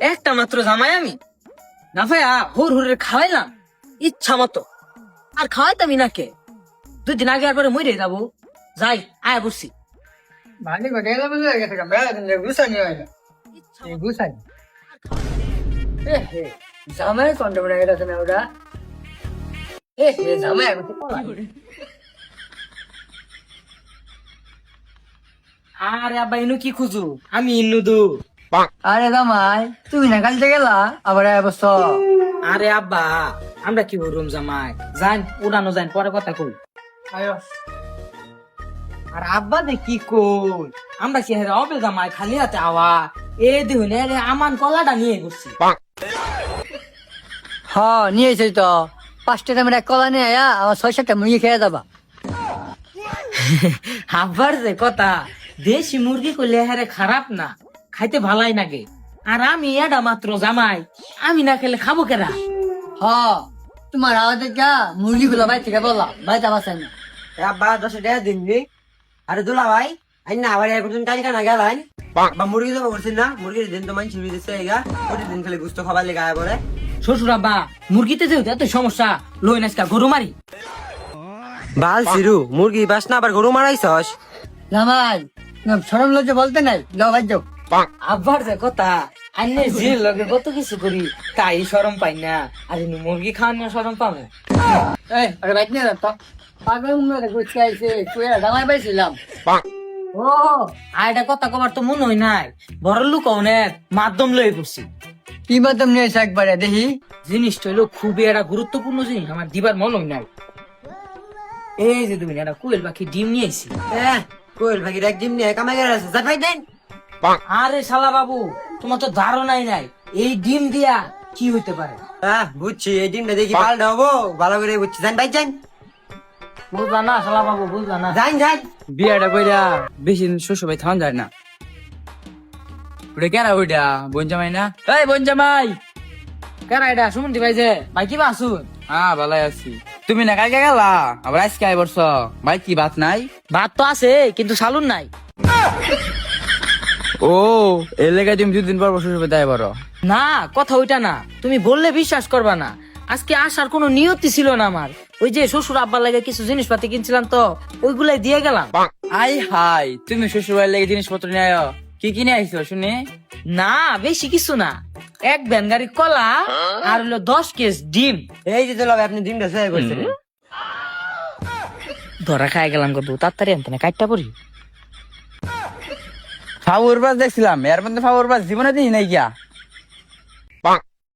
একটা মাত্র জামাই আমি। না ভাইয়া হুর হুরে খাওয়াইলাম ইচ্ছা মতো। আর খাওয়াইতামই না কে দুই দিন আগে আর পরে মরে যাব। যাই আয় বসছি ভালো গেলে বুঝে গেছে বেলা দিন হয় না এই হে জামাই কোনটা বড় গেছে না ওটা। এ জামাই আমি আরে আব্বা ইনু কি খুঁজু? আমি ইন্নু দু আরে জামাই তুমি না কালকে গেলা? আবার বস আরে আব্বা আমরা কি রুম জামাই? যান উড়ানো যান পরে কথা কই। আয়ো আর আব্বা দে কি কই? আমরা কি হেরে অবে জামাই খালি হাতে আওয়া। এ দেখুন এরে আমান কলাটা নিয়ে ঘুরছি। হ নিয়েছি তো। পাঁচটা টাইমের এক কলা নিয়ে আয়া আমার ছয় সাতটা মুরগি খেয়ে যাবা। আব্বার যে কথা দেশি মুরগি করলে হেরে খারাপ না। খাইতে ভালাই লাগে আর আমি এটা মাত্র জামাই আমি না খেলে খাব কেরা হ তোমার আওয়াজ দেখা মুরগি গুলো বাড়ি থেকে বললাম বাড়িতে বাসায় না। আব্বা দশ টাকা দিন দি আরে দুলা ভাই আই না আবার এখন কাজ কানা গেলাইন। বা মুরগি জমা করছেন না মুরগির দিন তো মানুষ দিচ্ছে এগা প্রতিদিন খালি গুস্ত খাবার লেগে আয় পরে শ্বশুর আব্বা মুরগিতে যেহেতু এত সমস্যা লই নাচকা গরু মারি। বাল সিরু মুরগি বাস না আবার গরু মারাইছস? জামাই সরম লজ্জা বলতে নাই যাও ভাই যাও। আব্বার যে কথা আন্নে যে লগে কত কিছু করি তাই সরম পাই না। আর মুরগি খাওয়ানো সরম পাবো এই আরে বাইক নিয়ে পাগল আইছে। তুই জামাই পাইছিলাম। ও আর এটা কথা কবার তো মনে হয় নাই। বড় লোক অনেক মাধ্যম লই পড়ছি কি মাধ্যম নিয়েছে একবারে দেখি। জিনিসটা হলো খুবই একটা গুরুত্বপূর্ণ জিনিস আমার দিবার মন হয় নাই। এই যে তুমি একটা কোয়েল পাখি ডিম নিয়ে আইছি। এ কোয়েল ভাগির এক ডিম নিয়ে কামাই গেছে যা ভাই দেন। আরে শালা বাবু তোমার তো ধারণাই নাই। এই ডিম দিয়া কি হইতে পারে? হ্যাঁ বুঝছি এই ডিমটা দেখি হব? ভালো করে বুঝছি। জান ভাই যান। বুঝলা না শালা বাবু বুঝলা না। যান যান। বিয়াটা কইরা বেশি দিন শ্বশুর ভাই থামান যায় না। ওটা কেন ওইটা? বোন জামাই না? এই বোন জামাই! কেরা এটা? সুমন্তি ভাই যে? ভাই কি আসুন হ্যাঁ ভালো আছি। তুমি না কালকে গেলা? আবার আজকে আই বর্ষ ভাই কি ভাত নাই? ভাত তো আছে কিন্তু সালুন নাই। ও এর লেগে তুমি দুদিন পর শ্বশুর ভাই তাই বড়। না কথা ওইটা না। তুমি বললে বিশ্বাস করবা না। আজকে আসার কোনো নিয়তি ছিল না আমার। ওই যে শ্বশুর আব্বার লাগে কিছু জিনিসপাতি কিনছিলাম তো ওইগুলাই দিয়ে গেলাম। আই হাই তুমি শ্বশুর বাড়ির লেগে জিনিসপত্র নিয়ে আয়ো। কি কিনে আইছো শুনি? না বেশি কিছু না। এক ভ্যান গাড়ি কলা আর হলো দশ কেস ডিম। এই যে দুলা আপনি ডিমটা করছেন। ধরা খাই গেলাম কত তাড়াতাড়ি আনতে না কাটটা পড়ি ফাউর বাস দেখছিলাম এর মধ্যে ফাউর বাস জীবনে দিই নাই গিয়া।